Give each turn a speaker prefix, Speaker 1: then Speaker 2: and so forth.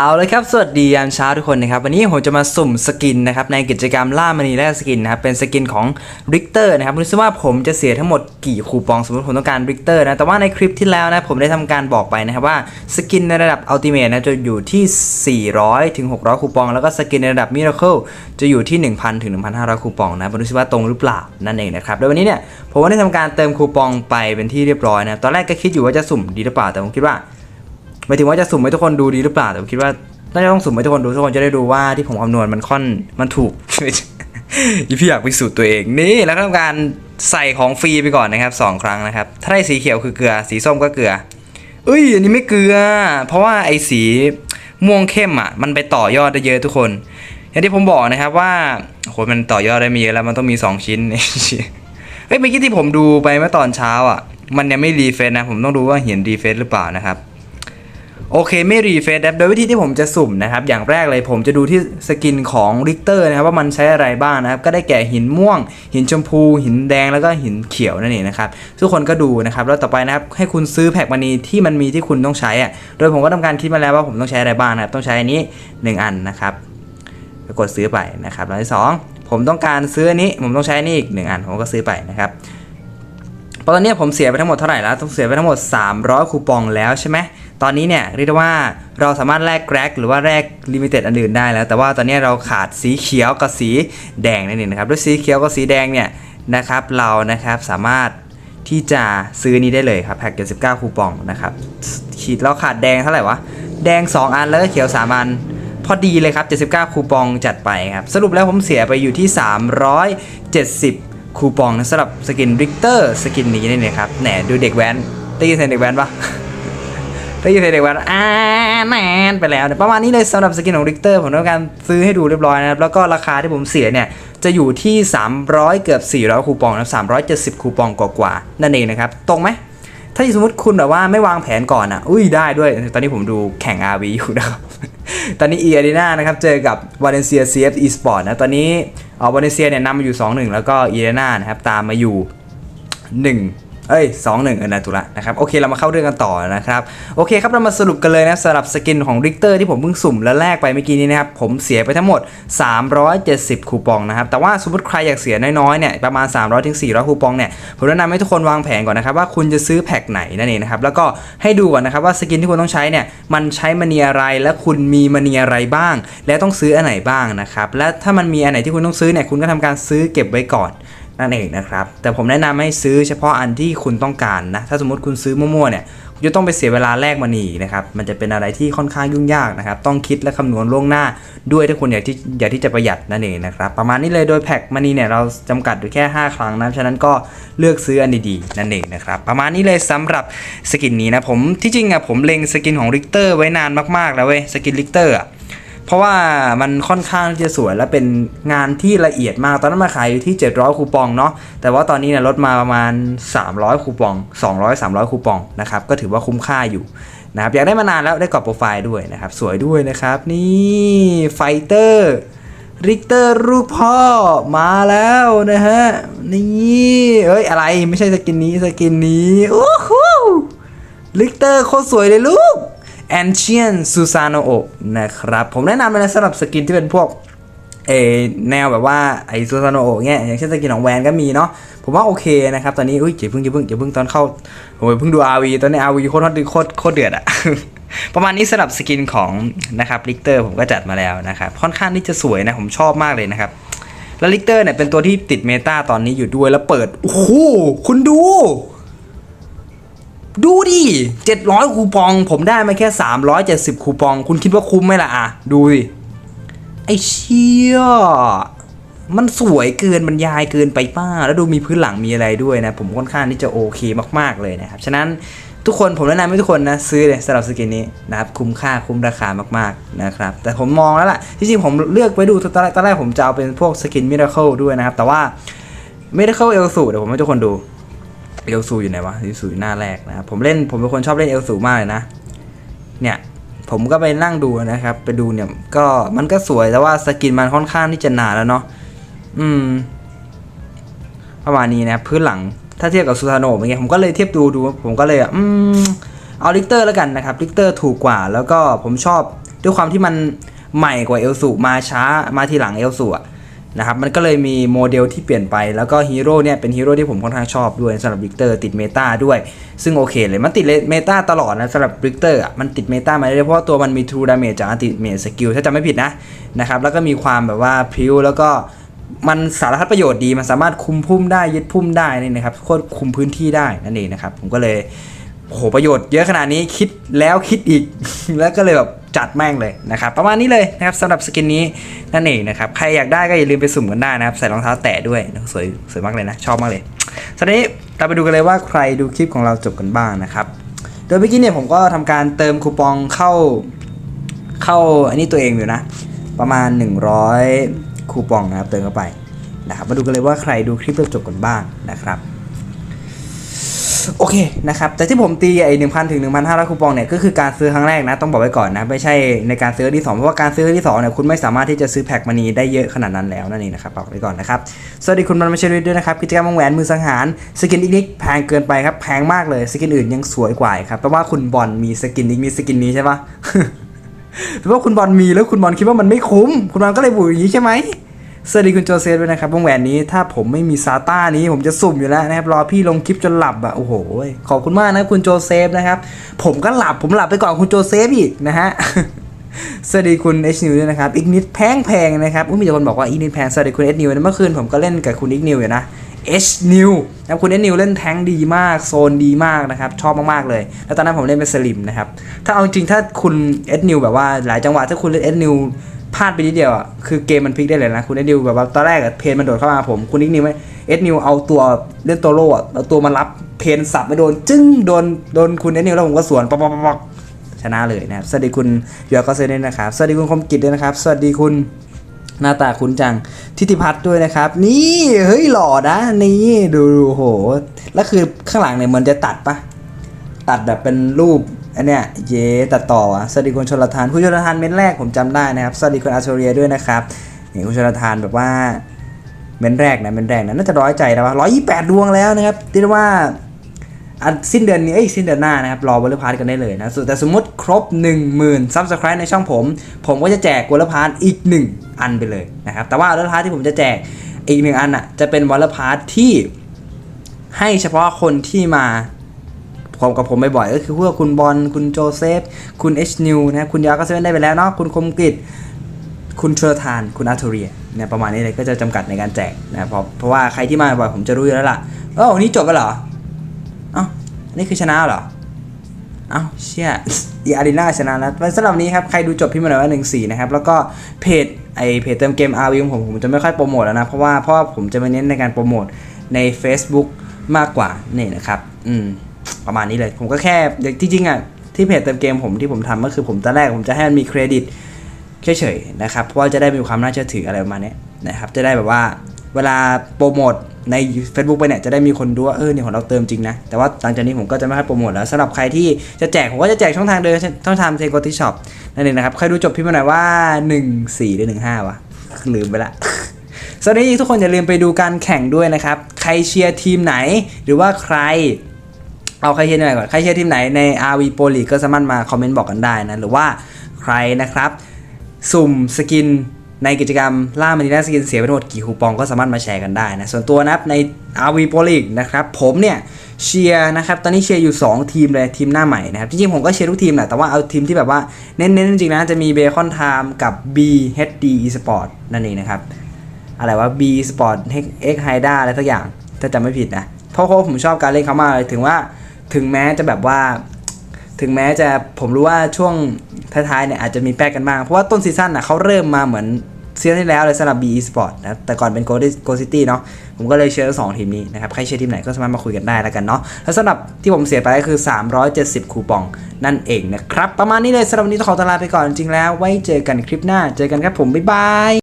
Speaker 1: เอาเลยครับ สวัสดียามเช้าทุกคนนะครับ วันนี้ผมจะมาสุ่มสกินนะครับในกิจกรรมล่ามณีแลกสกินนะครับ เป็นสกินของ Richter นะครับรู้สึกว่าผมจะเสียทั้งหมดกี่คูปองสมมติผมต้องการ Richter นะ แต่ว่าในคลิปที่แล้วนะ ผมได้ทำการบอกไปนะครับว่าสกินในระดับ Ultimate นะจะอยู่ที่ 400ถึง600 คูปอง แล้วก็สกินในระดับ Miracle จะอยู่ที่ 1,000ถึง1,500 คูปองนะผมรู้สึกว่าตรงหรือเปล่านั่นเองนะครับโดยวันนี้เนี่ยผมได้ทำการเติมคูปองไปเป็นที่เรียบร้อยนะตอนแรกก็คิดอยู่ว่าจะสุ่มดีหรือเปล่าแต่ผมคิดว่า หมายถึงว่าจะสุ่มให้ทุกคนดูดีหรือเปล่าแต่ผมคิดว่าน่าจะต้องสุ่มให้ทุกคนดูทุกคนจะได้ดูว่าที่ผมคำนวณมันค่อนมันถูกอีพี่อยากพิสูจน์ตัวเองนี่แล้วก็ทำการใส่ของฟรีไปก่อนนะครับสองครั้งนะครับ ถ้าได้สีเขียวคือเกลือ สีส้มก็เกลือเอ้ยอันนี้ไม่เกลือ เพราะว่าไอ้สีม่วงเข้มอะ มันไปต่อยอดได้เยอะทุกคน อย่างที่ผมบอกนะครับว่าโหมันต่อยอดได้มีเยอะแล้วมันต้องมี 2 ชิ้นเฮ้ยเมื่อกี้ที่ผมดูไปเมื่อตอนเช้าอะ มันยังไม่รีเฟซนะผมต้องดูว่าเห็นรีเฟซหรือเปล่านะครับ โอเคไม่รีเฟซนะโดยวิธีที่ผมจะสุ่มนะครับ อย่างแรกเลยผมจะดูที่สกินของริกเตอร์นะครับว่ามันใช้อะไรบ้างนะครับ ก็ได้แก่หินม่วง หินชมพู หินแดงแล้วก็หินเขียวนั่นเองนะครับ ทุกคนก็ดูนะครับ แล้วต่อไปนะครับ ให้คุณซื้อแพ็กมันีที่มันมีที่คุณต้องใช้อะโดยผมก็ทำการคิดมาแล้วว่าผมต้องใช้อะไรบ้างนะครับ ต้องใช้อันนี้ 1 อันนะครับก็กดซื้อไปนะครับแล้วที่สองผมต้องการซื้ออันนี้ผมต้องใช้อันนี้อีกหนึ่งอันผมก็ซื้อไปนะครับตอนนี้ผมเสียไปทั้งหมดเท่าไหร่แล้วต้องเสียไปทั้งหมด 300 คูปองแล้วใช่ไหม ตอนนี้เนี่ยเรียกว่าเราสามารถแลกแกร็กหรือว่าแลกลิมิเต็ดอันอื่นได้แล้ว แต่ว่าตอนนี้เราขาดสีเขียวกับสีแดงนั่นเองนะครับด้วยสีเขียวกับสีแดงเนี่ยนะครับเรานะครับสามารถที่จะซื้อนี้ได้เลยครับแพ็กเกจ19คูปองนะครับขีดเราขาดแดงเท่าไหร่วะแดง 2 อันแล้วก็เขียว 3 อัน พอดีเลยครับ 79 คูปองจัดไปครับ สรุปแล้วผมเสียไปอยู่ที่ 370 คูปองนะสำหรับสกินริกเตอร์สกินนี้นี่นะครับแหนดูเด็กแว้นได้ยินเสียงเด็กแว้นปะ ได้ยินเสียงเด็กว้นอ่าแมนไปแล้วเนี่ยประมาณนี้เลยสำหรับสกินของริกเตอร์ผมต้องการซื้อให้ดูเรียบร้อยนะครับ แล้วก็ราคาที่ผมเสียเนี่ย จะอยู่ที่ 300 เกือบ 400 คูปองนะ370 คูปองกว่าๆนั่นเองนะครับ ตรงไหมถ้าสมมติคุณแบบว่าไม่วางแผนก่อนอะ อุ้ยได้ด้วย ตอนนี้ผมดูแข่ง RV อยู่นะครับ ตอนนี้ e a r e n a นะครับ เจอกับ Valencia CF Esport นะ ตอนนี้เออ Valencia เนี่ยนำมาอยู่ 2-1 แล้วก็ e a r e n a นะครับตามมาอยู่ 1 เอ้ยสองหนึ่งเออนะตุละนะครับโอเคเรามาเข้าเรื่องกันต่อนะครับโอเคครับเรามาสรุปกันเลยนะสำหรับสกินของริกเตอร์ที่ผมเพิ่งสุ่มและแลกไปเมื่อกี้นี้นะครับผมเสียไปทั้งหมด 370 คูปองนะครับแต่ว่าสมมติใครอยากเสียน้อยๆเนี่ยประมาณ 300ถึงคูปองเนี่ยผมแนะนำให้ทุกคนวางแผนก่อนนะครับว่าคุณจะซื้อแพ็คไหนนั่นเองนะครับแล้วก็ให้ดูก่อนนะครับว่าสกินที่คุณต้องใช้เนี่ยมันใช้มณีอะไรและคุณมีมณีอะไรบ้าง และต้องซื้ออันไหนบ้างนะครับและถ้ามันมีอันไหนที่คุณต้องซื้อเนี่ยคุณก็ทำการซื้อเก็บไว้ก่อน นั่นเองนะครับ แต่ผมแนะนำให้ซื้อเฉพาะอันที่คุณต้องการนะ ถ้าสมมติคุณซื้อมั่วๆเนี่ยคุณจะต้องไปเสียเวลาแลกมันอีกนะครับ มันจะเป็นอะไรที่ค่อนข้างยุ่งยากนะครับ ต้องคิดและคำนวณล่วงหน้า ด้วยถ้าคุณอยากที่อยากที่จะประหยัดนั่นเองนะครับ ประมาณนี้เลยโดยแพ็กมันนีเนี่ยเราจำกัดอยู่แค่ 5 ครั้งนะ ฉะนั้นก็เลือกซื้ออันดีๆนั่นเองนะครับ ประมาณนี้เลยสำหรับสกินนี้นะผมที่จริงอะผมเล็งสกินของริกเตอร์ไว้นานมากๆแล้วเว้ย สกินริกเตอร์อะ เพราะว่ามันค่อนข้างที่จะสวยและเป็นงานที่ละเอียดมาก ตอนนั้นมาขายอยู่ที่ 700 คูปองเนาะแต่ว่าตอนนี้เนี่ยลดมาประมาณ 300 คูปอง 200 300 คูปองนะครับก็ถือว่าคุ้มค่าอยู่นะครับอยากได้มานานแล้วได้กรอบโปรไฟล์ด้วยนะครับ สวยด้วยนะครับ นี่ไฟเตอร์ริกเตอร์รูปพ่อมาแล้วนะฮะ นี่เอ้ยอะไรไม่ใช่สกินนี้สกินนี้โอ้โหลิกเตอร์โคตรสวยเลยลูก Ancient Susano o นะครับ ผมแนะนำเลยนะสำหรับสกินที่เป็นพวกเอแนวแบบว่าไอซูซานโอเงี้ยอย่างเช่นสกินของแวนก็มีเนาะผมว่าโอเคนะครับ ตอนนี้อุ้ยอย่าเพิ่งอย่าเพิ่งอย่าเพิ่งตอนเข้าโอ้ยเพิ่งดู RV ตอนนี้ RV โคตรฮอตโคตรโคตรเดือดอะประมาณนี้สำหรับสกินของนะครับลิกเตอร์ผมก็จัดมาแล้วนะครับค่อนข้างที่จะสวยนะผมชอบมากเลยนะครับ แล้วลิกเตอร์เนี่ยเป็นตัวที่ติดเมตาตอนนี้อยู่ด้วยแล้วเปิดโอ้โหคุณดู ดูดิ 700 คูปอง ผมได้มาแค่ 370 คูปอง คุณคิดว่าคุ้มไหมล่ะอะ ดูดิ ไอ้เชี่ยมันสวยเกินบรรยายเกินไปป้า แล้วดูมีพื้นหลังมีอะไรด้วยนะ ผมค่อนข้างที่จะโอเคมากๆเลยนะครับ ฉะนั้นทุกคนผมแนะนำให้ทุกคนนะซื้อเลยสำหรับสกินนี้นะครับคุ้มค่าคุ้มราคามากๆนะครับ แต่ผมมองแล้วล่ะที่จริงผมเลือกไว้ดูตอนแรกตอนแรกผมจะเอาเป็นพวกสกินมิราเคิลด้วยนะครับ แต่ว่ามิราเคิลเอลสูเดี๋ยวผมให้ทุกคนดู เอลซูอยู่ไหนวะเอลซูอยู่หน้าแรกนะครับผมเล่นผมเป็นคนชอบเล่นเอลซูมากเลยนะ เนี่ยผมก็ไปนั่งดูนะครับ ไปดูเนี่ยก็มันก็สวยแต่ว่าสกินมันค่อนข้างที่จะหนาแล้วเนาะอืม ประมาณนี้นะพื้นหลังถ้าเทียบกับซูซานโนะเป็นไงผมก็เลยเทียบดูดู ผมก็เลยอืมเอาลิกเตอร์แล้วกันนะครับลิกเตอร์ถูกกว่า แล้วก็ผมชอบด้วยความที่มันใหม่กว่าเอลซูมาช้ามาทีหลังเอลซูอะ นะครับมันก็เลยมีโมเดลที่เปลี่ยนไปแล้วก็ฮีโร่เนี่ยเป็นฮีโร่ที่ผมค่อนข้างชอบด้วยสำหรับลิกเตอร์ติดเมตาด้วย ซึ่งโอเคเลยมันติดเมตาตลอดนะสำหรับลิกเตอร์อะมันติดเมตามาได้เพราะว่าตัวมันมี True Damage จากอัติเมสกิลถ้าจำไม่ผิดนะนะครับแล้วก็มีความแบบว่าพิ้วแล้วก็มันสารพัดประโยชน์ดีมันสามารถคุมพุ่มได้ยึดพุ่มได้นี่นะครับควบคุมพื้นที่ได้นั่นเองนะครับผมก็เลยโหประโยชน์เยอะขนาดนี้คิดแล้วคิดอีก แล้วก็เลยแบบ จัดแม่งเลยนะครับประมาณนี้เลยนะครับสำหรับสกินนี้นั่นเองนะครับใครอยากได้ก็อย่าลืมไปสุ่มกันได้นะครับใส่รองเท้าแตะด้วยนะสวยสวยมากเลยนะชอบมากเลยตอนนี้เราไปดูกันเลยว่าใครดูคลิปของเราจบกันบ้างนะครับโดยเมื่อกี้เนี่ยผมก็ทำการเติมคูปองเข้าเข้าอันนี้ตัวเองอยู่นะ ประมาณ 100 คูปองนะครับเติมเข้าไปนะครับมาดูกันเลยว่าใครดูคลิปเราจบกันบ้างนะครับ โอเคนะครับแต่ที่ผมตีไอ้หนึ่งพันถึงหนึ่งพันห้าร้อยคูปองเนี่ยก็คือการซื้อครั้งแรกนะต้องบอกไว้ก่อนนะไม่ใช่ในการซื้อที่สองเพราะว่าการซื้อที่สองเนี่ยคุณไม่สามารถที่จะซื้อแพ็กมานีได้เยอะขนาดนั้นแล้วนั่นเองนะครับบอกไว้ก่อนนะครับสวัสดีคุณมันมาเชริด้วยนะครับกิจกรรมวงแหวนมือสังหารสกินอีกนิกแพงเกินไปครับแพงมากเลยสกินอื่นยังสวยกว่าครับแปลว่าคุณบอลมีสกินอีกมีสกินนี้ใช่ปะแปลว่าคุณบอลมีแล้วคุณบอลคิดว่ามันไม่คุ้ม คุณบอลก็เลยบูอย่างนี้ใช่ไหม สวัสดีคุณโจเซฟด้วยนะครับวงแหวนนี้ถ้าผมไม่มีซาต้านี้ผมจะสุ่มอยู่แล้วนะครับรอพี่ลงคลิปจนหลับอะโอ้โหขอบคุณมากนะคุณโจเซฟนะครับผมก็หลับผมหลับไปก่อนคุณโจเซฟอีกนะฮะสวัสดีคุณเอชนิวด้วยนะครับอีกนิดแพงแพงนะครับอุ้ยมีแต่คนบอกว่าอีกนิดแพงสวัสดีคุณเอชนิวเมื่อคืนผมก็เล่นกับคุณอีกนิวอยู่นะเอชนิวนะครับคุณเอชนิวเล่นแทงดีมากโซนดีมากนะครับชอบมากๆเลย แล้วตอนนั้นผมเล่นเป็นสลิมนะครับถ้าเอาจริงถ้าคุณเอชนิวแบบว่าหลายจังหวะถ้าคุณเล่นเอชนิว พลาดไปนิดเดียวอะคือเกมมันพลิกได้เลยนะคุณเอชนิวแบบว่าตอนแรกอะเพนมันโดดเข้ามาผมคุณอีกนิวไม่เอชนิวเอาตัวเล่นตัวโล่อะเอาตัวมารับเพนสับไม่โดน จึ้งโดนโดนคุณเอชนิวแล้วผมก็สวนป๊อกป๊อกป๊อกชนะเลยนะครับสวัสดีคุณยอก็เซเนนะครับสวัสดีคุณคมกิจด้วยนะครับ สวัสดีคุณหน้าตาคุณจังทิติพัฒน์ด้วยนะครับ นี่เฮ้ยหล่อนะนี่ดูดูโหแล้วคือข้างหลังเนี่ยมันจะตัดปะตัดแบบเป็นรูป อันเนี้ยเย่ตัดต่ออะสวัสดีคุณชลทานคุณชลทานเม้นแรกผมจำได้นะครับสวัสดีคุณอาโชเรียด้วยนะครับนี่คุณชลทานแบบว่าเม้นแรกนะเม้นแรกนะน่าจะร้อยใจแล้วว่าร้อยยี่แปดดวงแล้วนะครับเรียกได้ว่าอันสิ้นเดือนนี้เอ้ยสิ้นเดือนหน้านะครับรอวอลเลย์พาร์ทกันได้เลยนะแต่สมมติครบ 10,000ซับสไคร b e ในช่องผม ผมก็จะแจกวอลเลย์พาร์ทอีก 1 อันไปเลยนะครับแต่ว่าวอลเลย์พาร์ทที่ผมจะแจกอีกหนึ่งอันอะจะเป็นวอลเลย์พาร์ทที่ให้เฉพาะคนที่มา พร้อมกับผมบ่อยๆก็คือพวกคุณบอลคุณโจเซฟ คุณเอชนิวนะคุณยาก็เซเว่นได้ไปแล้วเนาะคุณคมกิตคุณเทอร์ทาน คุณอาร์ทเรียเนี่ยประมาณนี้เลยก็จะจำกัดในการแจกนะเพราะเพราะว่าใครที่มาบ่อยผมจะรู้อยู่แล้วล่ะเออวันนี้จบแล้วเหรอเอ้านี่คือชนะเหรอเอ้าเชี่ยอีอารีนาชนะแล้วสำหรับนี้ครับ ใครดูจบพี่มาหน่อยว่าหนึ่งสี่นะครับ แล้วก็เพจไอเพจเติมเกม RV ของผมผมจะไม่ค่อยโปรโมทแล้วนะ เพราะว่าเพราะว่าผมจะมาเน้นในการโปรโมทใน Facebook มากกว่านี่นะครับ อืม ประมาณนี้เลย ผมก็แค่ที่จริงอะที่เพจเติมเกมผมที่ผมทำก็คือผมตอนแรกผมจะให้มันมีเครดิตเฉยๆนะครับเพราะว่าจะได้มีความน่าเชื่อถืออะไรประมาณนี้นะครับจะได้แบบว่าเวลาโปรโมทใน Facebook ไปเนี่ยจะได้มีคนดูว่าเออเนี่ยของเราเติมจริงนะ แต่ว่าหลังจากนี้ผมก็จะไม่ค่อยโปรโมทแล้วสำหรับใครที่จะแจก ผมก็จะแจกช่องทางเดิมช่องทางเทโกติช็อปนั่นเองนะครับ ใครดูจบพี่มาหน่อยว่า 1 4 หรือ 15 วะ ลืมไปละสวัสดีทุกคนอย่าลืมไปดูการแข่งด้วยนะครับ ใครเชียร์ทีมไหน หรือว่าใคร เอาใครเชียร์ทีมไหนก่อน ใครเชียร์ทีมไหนใน RV Pro League ก็สามารถมาคอมเมนต์บอกกันได้นะ หรือว่าใครนะครับ สุ่มสกินในกิจกรรมล่ามันนีน่าสกินเสียไปทั้งหมดกี่คูปองก็สามารถมาแชร์กันได้นะ ส่วนตัวนะครับใน RV Pro League นะครับ ผมเนี่ยเชียร์นะครับ ตอนนี้เชียร์อยู่ 2 ทีมเลยทีมหน้าใหม่นะครับ จริงๆ ผมก็เชียร์ทุกทีมแหละแต่ว่าเอาทีมที่แบบว่าเน้นๆ จริงๆนะจะมีเบคอนไทม์กับ BHD Esport นั่นเองนะครับ อะไรว่า B Sport X h y d a อะไรสักอย่างถ้าจำไม่ผิดนะเพราะว่าผมชอบการเล่นเขามากเลยถึงว่า ถึงแม้จะแบบว่า ถึงแม้จะผมรู้ว่าช่วงท้ายๆเนี่ยอาจจะมีแป๊กกันบ้าง เพราะว่าต้นซีซั่นอะเขาเริ่มมาเหมือนซีซั่นที่แล้วเลยสำหรับ B Esport นะแต่ก่อนเป็น Go Go City เนาะผมก็เลยเชียร์สองทีมนี้นะครับ ใครเชียร์ทีมไหนก็สามารถมาคุยกันได้แล้วกันเนาะแล้วสำหรับที่ผมเสียไปก็คือ 370 คูปองนั่นเองนะครับ ประมาณนี้เลยสำหรับวันนี้ต้องขอตลาไปก่อนจริงๆแล้ว ไว้เจอกันคลิปหน้าเจอกันครับผม บ๊ายบาย